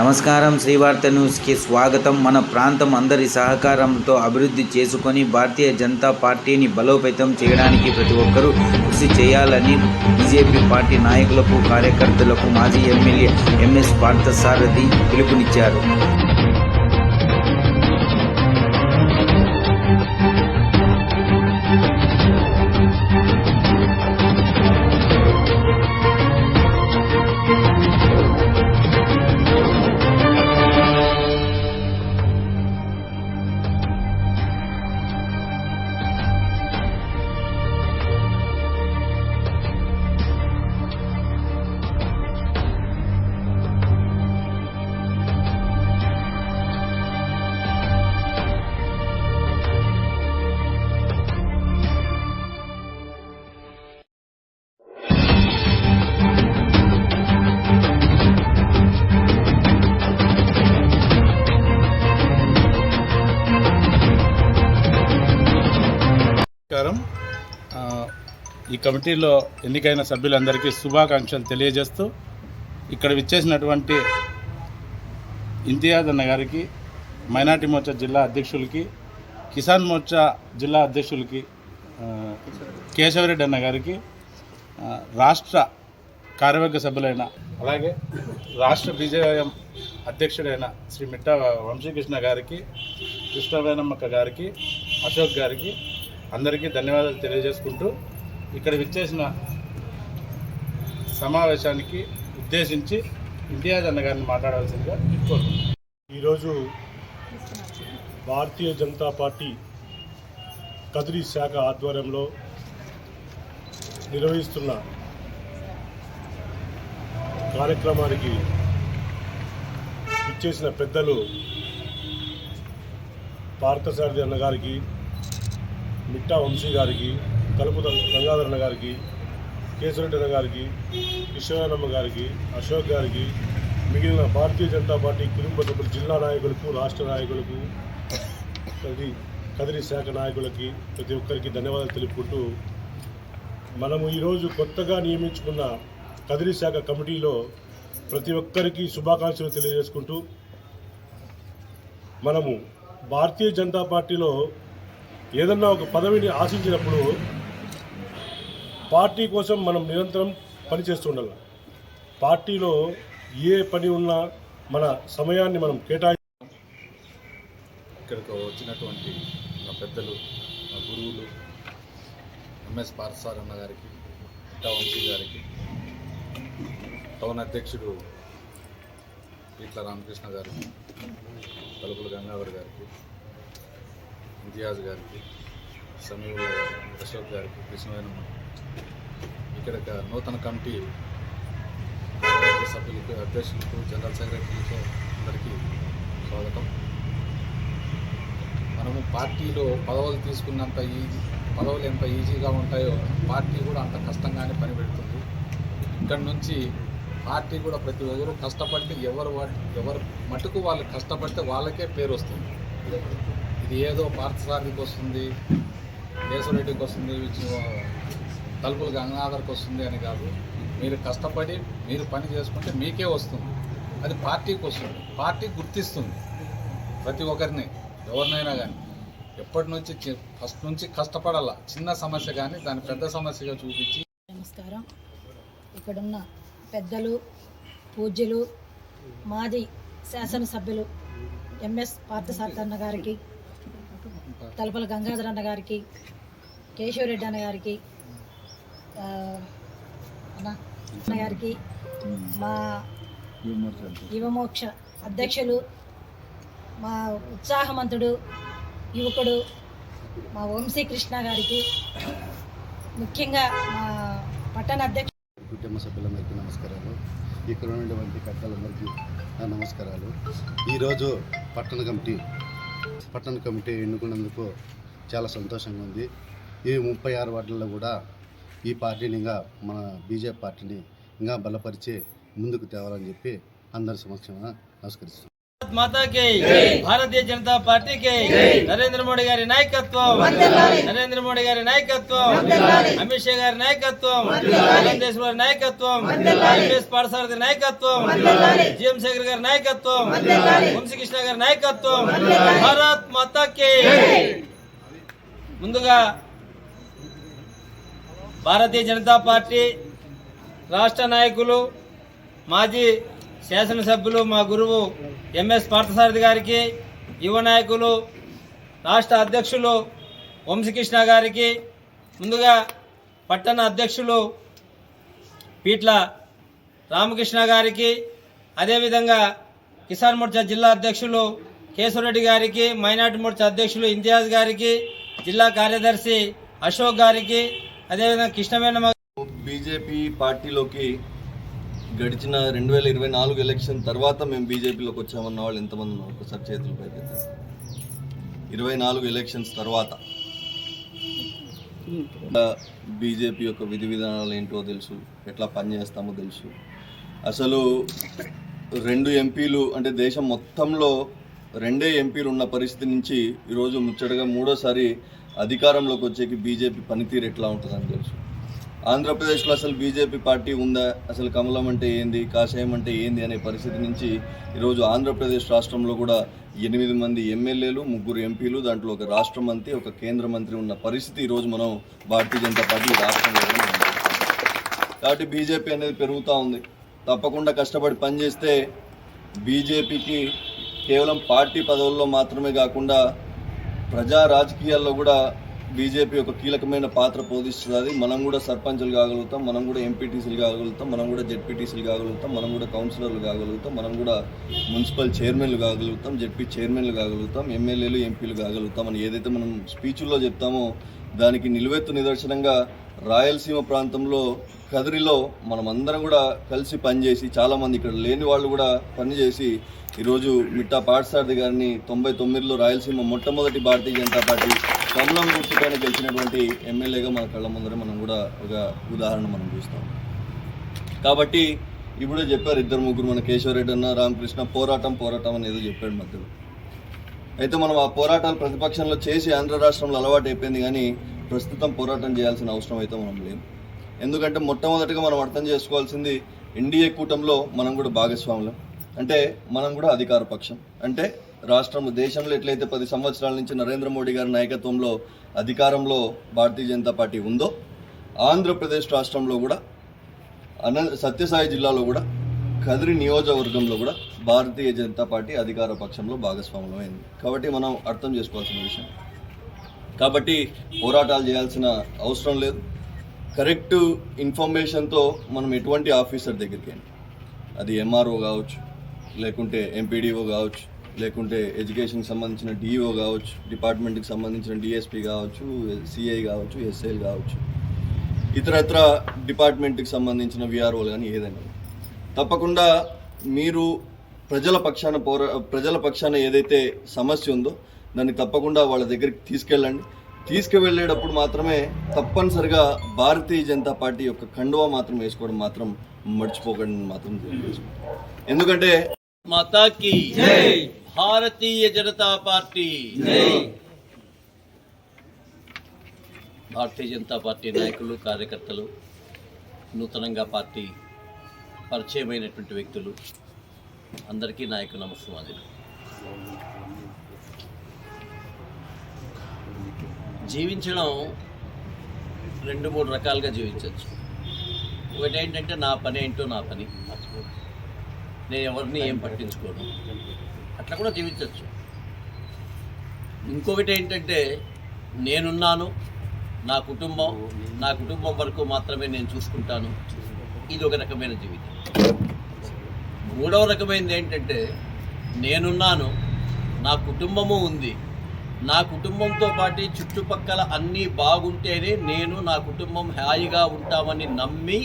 నమస్కారం శ్రీవార్త న్యూస్కి స్వాగతం. మన ప్రాంతం అందరి సహకారంతో అభివృద్ధి చేసుకొని భారతీయ జనతా పార్టీని బలోపేతం చేయడానికి ప్రతి ఒక్కరూ కృషి చేయాలని బీజేపీ పార్టీ నాయకులకు కార్యకర్తలకు మాజీ ఎమ్మెల్యే ఎంఎస్ పార్థసారథి పిలుపునిచ్చారు. ఈ కమిటీలో ఎన్నికైన సభ్యులందరికీ శుభాకాంక్షలు తెలియజేస్తూ ఇక్కడ విచ్చేసినటువంటి ఇంతియాజ్ అన్న గారికి మైనార్టీ మోర్చా జిల్లా అధ్యక్షులకి కిసాన్ మోర్చా జిల్లా అధ్యక్షులకి కేశవరెడ్డి అన్న గారికి రాష్ట్ర కార్యవర్గ సభ్యులైన అలాగే రాష్ట్ర బీజేఎం అధ్యక్షుడైన శ్రీ మిట్ట వంశీకృష్ణ గారికి కృష్ణవేణమ్మక్క గారికి అశోక్ గారికి అందరికీ ధన్యవాదాలు తెలియజేసుకుంటూ ఇక్కడ విచ్చేసిన సమావేశానికి ఉద్దేశించి ఇంతియాజ్ అన్న గారిని మాట్లాడవలసిందిగా కోరుకుంటున్నాను ఈరోజు భారతీయ జనతా పార్టీ కదిరి శాఖ ఆధ్వర్యంలో నిర్వహిస్తున్న కార్యక్రమానికి ఇచ్చేసిన పెద్దలు పార్థసారథి అన్న గారికి మిట్టా వంశీ గారికి కలుపు గంగాధరణ గారికి కేశవరెడ్డి గారికి విశ్వనాథమ్మ గారికి అశోక్ గారికి మిగిలిన భారతీయ జనతా పార్టీ కుటుంబ సభ్యులు జిల్లా నాయకులకు రాష్ట్ర నాయకులకు కదిరి కదిరి శాఖ నాయకులకి ప్రతి ఒక్కరికి ధన్యవాదాలు తెలుపుకుంటూ మనము ఈరోజు కొత్తగా నియమించుకున్న కదిరి శాఖ కమిటీలో ప్రతి ఒక్కరికి శుభాకాంక్షలు తెలియజేసుకుంటూ మనము భారతీయ జనతా పార్టీలో ఏదన్నా ఒక పదవిని ఆశించినప్పుడు పార్టీ కోసం మనం నిరంతరం పనిచేస్తుండాలి. పార్టీలో ఏ పని ఉన్నా మన సమయాన్ని మనం కేటాయి ఇక్కడికి వచ్చినటువంటి మా పెద్దలు మా గురువులు ఎంఎస్ పార్సార్ అన్న గారికి ఇట్టా వంశీ గారికి టౌన్ అధ్యక్షుడు ఈట్ల రామకృష్ణ గారికి తలుపుల గంగాధర్ గారికి ఇంతియాజ్ గారికి సమీప గారికి అశోక్ గారికి కృష్ణవేణమ్మ ఇక్కడ ఒక నూతన కమిటీ సభ్యులకు అధ్యక్షులకు జనరల్ సెక్రటరీతో అందరికీ స్వాగతం. మనము పార్టీలో పదవులు తీసుకున్నంత ఈజీ పదవులు ఎంత ఈజీగా ఉంటాయో పార్టీ కూడా అంత కష్టంగానే పని పెడుతుంది ఇక్కడ నుంచి పార్టీ కూడా ప్రతి ఒక్కరు కష్టపడితే ఎవరు ఎవరు మటుకు వాళ్ళు కష్టపడితే వాళ్ళకే పేరు వస్తుంది. ఇది ఏదో పార్థసారికి వస్తుంది దేశరెడ్డికి వస్తుంది తలుపులు గంగాధర్కి వస్తుంది అని కాదు. మీరు కష్టపడి మీరు పని చేసుకుంటే మీకే వస్తుంది. అది పార్టీకి వస్తుంది. పార్టీ గుర్తిస్తుంది ప్రతి ఒక్కరిని ఎవరినైనా కానీ ఎప్పటి నుంచి ఫస్ట్ నుంచి కష్టపడాల? చిన్న సమస్య కానీ దాన్ని పెద్ద సమస్యగా చూపించి. నమస్కారం. ఇక్కడున్న పెద్దలు పూజ్యులు మాది శాసనసభ్యులు ఎంఎస్ పార్థసార్థ అన్న గారికి తలపల గంగాధర్ అన్న గారికి కేశవరెడ్డి అన్న గారికి గారికి మా యువమోక్ష అధ్యక్షులు మా ఉత్సాహమంతుడు యువకుడు మా వంశీకృష్ణ గారికి ముఖ్యంగా మా పట్టణ అధ్యక్షుడు కుటుంబ సభ్యులందరికీ నమస్కారాలు. ఇక్కడ ఉన్నటువంటి పెద్దలందరికీ నమస్కారాలు. ఈరోజు పట్టణ కమిటీ పట్టణ కమిటీ ఎన్నుకున్నందుకు చాలా సంతోషంగా ఉంది. ఈ ముప్పై ఆరు వార్డుల్లో కూడా ఈ పార్టీని ఇంకా మన బీజేపీ పార్టీని ఇంకా బలపరిచి ముందుకు తేవాలని చెప్పి అందరి సమక్షంగా నమస్కరిస్తున్నాను మాతా కి భారతీయ జనతా పార్టీకి నరేంద్ర మోడీ గారి నాయకత్వం. నరేంద్ర మోడీ గారి నాయకత్వం. అమిత్ షా గారి నాయకత్వం. దేశ్ గారి నాయకత్వం. ఎంఎస్ పాఠశాల నాయకత్వం. జిఎం శేఖర్ గారి నాయకత్వం. వంశీకృష్ణ గారి నాయకత్వం. భారత్ మాతా కి ముందుగా భారతీయ జనతా పార్టీ రాష్ట్ర నాయకులు మాజీ శాసనసభ్యులు మా గురువు ఎంఎస్ పార్థసారథి గారికి యువ నాయకులు రాష్ట్ర అధ్యక్షులు వంశీకృష్ణ గారికి ముందుగా పట్టణ అధ్యక్షులు పీట్ల రామకృష్ణ గారికి అదేవిధంగా కిసాన్ మోర్చా జిల్లా అధ్యక్షులు కేశవరెడ్డి గారికి మైనార్టీ మోర్చా అధ్యక్షులు ఇంతియాజ్ గారికి జిల్లా కార్యదర్శి అశోక్ గారికి అదేవిధంగా కృష్ణవేణమ్మ బీజేపీ పార్టీలోకి గడిచిన రెండు వేల ఇరవై నాలుగు ఎలక్షన్ తర్వాత మేము బీజేపీలోకి వచ్చామన్న వాళ్ళు ఎంతమంది ఉన్నారు? ఒకసారి చేతులు పైకెత్తండి ఇరవై నాలుగు ఎలక్షన్స్ తర్వాత. బీజేపీ యొక్క విధి విధానాలు ఏంటో తెలుసు? ఎట్లా పనిచేస్తామో తెలుసు? అసలు రెండు ఎంపీలు అంటే దేశం మొత్తంలో రెండే ఎంపీలు ఉన్న పరిస్థితి నుంచి ఈరోజు ముచ్చటగా మూడోసారి అధికారంలోకి వచ్చేకి బీజేపీ పనితీరు ఎట్లా ఉంటుందని తెలుసు. ఆంధ్రప్రదేశ్లో అసలు బీజేపీ పార్టీ ఉందా? అసలు కమలం అంటే ఏంది? కాషాయం అంటే ఏంది అనే పరిస్థితి నుంచి ఈరోజు ఆంధ్రప్రదేశ్ రాష్ట్రంలో కూడా ఎనిమిది మంది ఎమ్మెల్యేలు ముగ్గురు ఎంపీలు దాంట్లో ఒక రాష్ట్ర మంత్రి ఒక కేంద్ర మంత్రి ఉన్న పరిస్థితి ఈరోజు మనం భారతీయ జనతా పార్టీ రాష్ట్రంలో కాబట్టి బీజేపీ అనేది పెరుగుతూ ఉంది. తప్పకుండా కష్టపడి పనిచేస్తే బీజేపీకి కేవలం పార్టీ పదవుల్లో మాత్రమే కాకుండా ప్రజా రాజకీయాల్లో కూడా బీజేపీ ఒక కీలకమైన పాత్ర పోషిస్తుంది. మనం కూడా సర్పంచులు కాగలుగుతాం మనం కూడా ఎంపీటీసీలు కాగలుగుతాం మనం కూడా జెడ్పీటీసీలు కాగలుగుతాం మనం కూడా కౌన్సిలర్లు కాగలుగుతాం మనం కూడా మున్సిపల్ చైర్మన్లు కాగలుగుతాం జెడ్పీ చైర్మన్లు కాగలుగుతాం ఎమ్మెల్యేలు ఎంపీలు కాగలుగుతాం అని ఏదైతే మనం స్పీచ్ల్లో చెప్తామో దానికి నిలువెత్తు నిదర్శనంగా రాయలసీమ ప్రాంతంలో కదిరిలో మనం అందరం కూడా కలిసి పనిచేసి చాలామంది ఇక్కడ లేని వాళ్ళు కూడా పనిచేసి ఈరోజు మిట్టా పాఠశారథి గారిని తొంభై తొమ్మిదిలో రాయలసీమ మొట్టమొదటి భారతీయ జనతా పార్టీ కమలం గుర్తుపైన గెలిచినటువంటి ఎమ్మెల్యేగా మన కళ్ళ ముందర మనం కూడా ఒక ఉదాహరణ మనం చూస్తాం. కాబట్టి ఇప్పుడే చెప్పారు ఇద్దరు ముగ్గురు మన కేశవరెడ్డి అన్న రామకృష్ణ పోరాటం పోరాటం అనేది చెప్పాడు మధ్యలో. అయితే మనం ఆ పోరాటాలు ప్రతిపక్షంలో చేసి ఆంధ్ర రాష్ట్రంలో అలవాటు అయిపోయింది కానీ ప్రస్తుతం పోరాటం చేయాల్సిన అవసరం అయితే మనం లేదు. ఎందుకంటే మొట్టమొదటిగా మనం అర్థం చేసుకోవాల్సింది ఎన్డీఏ కూటమిలో మనం కూడా భాగస్వాములం. అంటే మనం కూడా అధికార పక్షం. అంటే రాష్ట్రం దేశంలో ఎట్లయితే పది సంవత్సరాల నుంచి నరేంద్ర మోడీ గారి నాయకత్వంలో అధికారంలో భారతీయ జనతా పార్టీ ఉందో ఆంధ్రప్రదేశ్ రాష్ట్రంలో కూడా అన సత్యసాయి జిల్లాలో కూడా కదిరి నియోజకవర్గంలో కూడా భారతీయ జనతా పార్టీ అధికార పక్షంలో భాగస్వామ్యమైంది కాబట్టి మనం అర్థం చేసుకోవాల్సిన విషయం. కాబట్టి పోరాటాలు చేయాల్సిన అవసరం లేదు. కరెక్ట్ ఇన్ఫర్మేషన్తో మనం ఎటువంటి ఆఫీసర్ దగ్గరికి వెళ్ళి. అది ఎంఆర్ఓ కావచ్చు లేకుంటే ఎంపీడీఓ కావచ్చు లేకుంటే ఎడ్యుకేషన్కి సంబంధించిన డిఈఓ కావచ్చు డిపార్ట్మెంట్కి సంబంధించిన డిఎస్పీ కావచ్చు సిఐ కావచ్చు ఎస్ఐలు కావచ్చు ఇతరత్ర డిపార్ట్మెంట్కి సంబంధించిన విఆర్ఓలు కానీ ఏదైనా. తప్పకుండా మీరు ప్రజల పక్షాన పోరా ప్రజల పక్షాన ఏదైతే సమస్య ఉందో దాన్ని తప్పకుండా వాళ్ళ దగ్గరికి తీసుకెళ్ళండి. తీసుకువెళ్ళేటప్పుడు మాత్రమే తప్పనిసరిగా భారతీయ జనతా పార్టీ యొక్క కండువా మాత్రం వేసుకోవడం మాత్రం మర్చిపోకండి మాత్రం. ఎందుకంటే మాతాకి భారతీయ జనతా పార్టీ. భారతీయ జనతా పార్టీ నాయకులు కార్యకర్తలు నూతనంగా పార్టీ పరిచయమైనటువంటి వ్యక్తులు. అందరికీ నాయకు నమస్కారం జీవించడం రెండు మూడు రకాలుగా జీవించవచ్చు. ఒకటి ఏంటంటే నా పని ఏంటో నా పని. నేను ఎవరిని ఏం పట్టించుకోను. అట్లా కూడా జీవించవచ్చు. ఇంకొకటి ఏంటంటే నేనున్నాను నా కుటుంబం నా కుటుంబం వరకు మాత్రమే నేను చూసుకుంటాను. ఇది ఒక రకమైన జీవితం. మూడవ రకమైనది ఏంటంటే నేనున్నాను నా కుటుంబము ఉంది. నా కుటుంబంతో పాటు చుట్టుపక్కల అన్నీ బాగుంటేనే నేను నా కుటుంబం హాయిగా ఉంటామని నమ్మి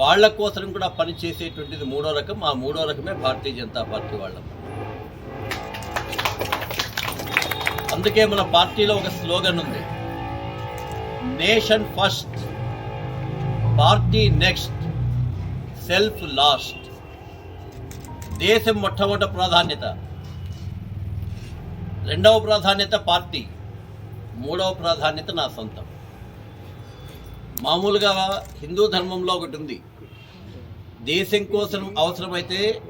వాళ్ళ కోసం కూడా పని చేసేటువంటిది మూడో రకం. ఆ మూడో రకమే భారతీయ జనతా పార్టీ వాళ్ళం అందుకే మన పార్టీలో ఒక స్లోగన్ ఉంది. Nation first party next self last. దేశం మొట్టమొదటి ప్రాధాన్యత. రెండవ ప్రాధాన్యత పార్టీ. మూడవ ప్రాధాన్యత నా సొంతం. మామూలుగా హిందూ ధర్మంలో ఒకటి ఉంది. దేశం కోసం అవసరమైతే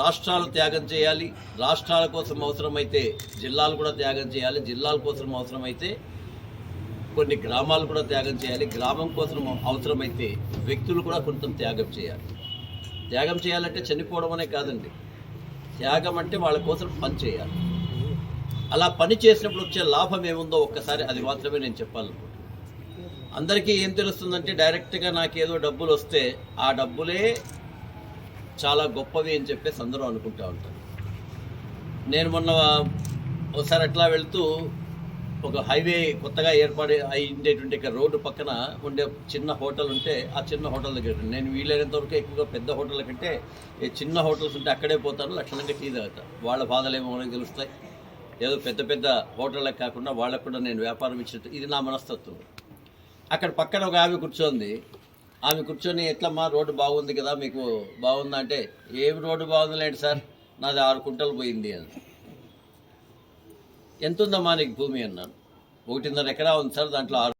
రాష్ట్రాలు త్యాగం చేయాలి. రాష్ట్రాల కోసం అవసరమైతే జిల్లాలు కూడా త్యాగం చేయాలి. జిల్లాల కోసం అవసరమైతే కొన్ని గ్రామాలు కూడా త్యాగం చేయాలి. గ్రామం కోసం అవసరమైతే వ్యక్తులు కూడా కొంచెం త్యాగం చేయాలి. త్యాగం చేయాలంటే చనిపోవడం అనే కాదండి. త్యాగం అంటే వాళ్ళ కోసం పని చేయాలి. అలా పని చేసినప్పుడు వచ్చే లాభం ఏముందో ఒక్కసారి అది మాత్రమే నేను చెప్పాలనుకుంటున్నాను అందరికీ ఏం తెలుస్తుందంటే డైరెక్ట్గా నాకు ఏదో డబ్బులు వస్తే ఆ డబ్బులే చాలా గొప్పవి అని చెప్పేసి అందరూ అనుకుంటూ ఉంటారు నేను మొన్న ఒకసారి అట్లా వెళ్తూ ఒక హైవే కొత్తగా ఏర్పాటు అయి ఉండేటువంటి ఇక్కడ రోడ్డు పక్కన ఉండే చిన్న హోటల్ ఉంటే ఆ చిన్న హోటల్ దగ్గర నేను వీలైనంత వరకు ఎక్కువగా పెద్ద హోటల్ కంటే చిన్న హోటల్స్ ఉంటే అక్కడే పోతాను లక్షణంగా టీ తాగుతాను వాళ్ళ బాధలేమో మనకు తెలుస్తాయి. ఏదో పెద్ద పెద్ద హోటళ్ళకి కాకుండా వాళ్ళకు కూడా నేను వ్యాపారం ఇచ్చినట్టు. ఇది నా మనస్తత్వం. అక్కడ పక్కన ఒక ఆమె కూర్చోంది. ఆమె కూర్చొని ఎట్లమ్మా రోడ్డు బాగుంది కదా మీకు బాగుందా అంటే ఏం రోడ్డు బాగుందిలేండి సార్ నాది ఆరు కుంటలు పోయింది అని. ఎంత ఉందమ్మా నీకు భూమి అన్నాను? ఒకటిన్నర ఎకరా ఉంది సార్ దాంట్లో ఆరు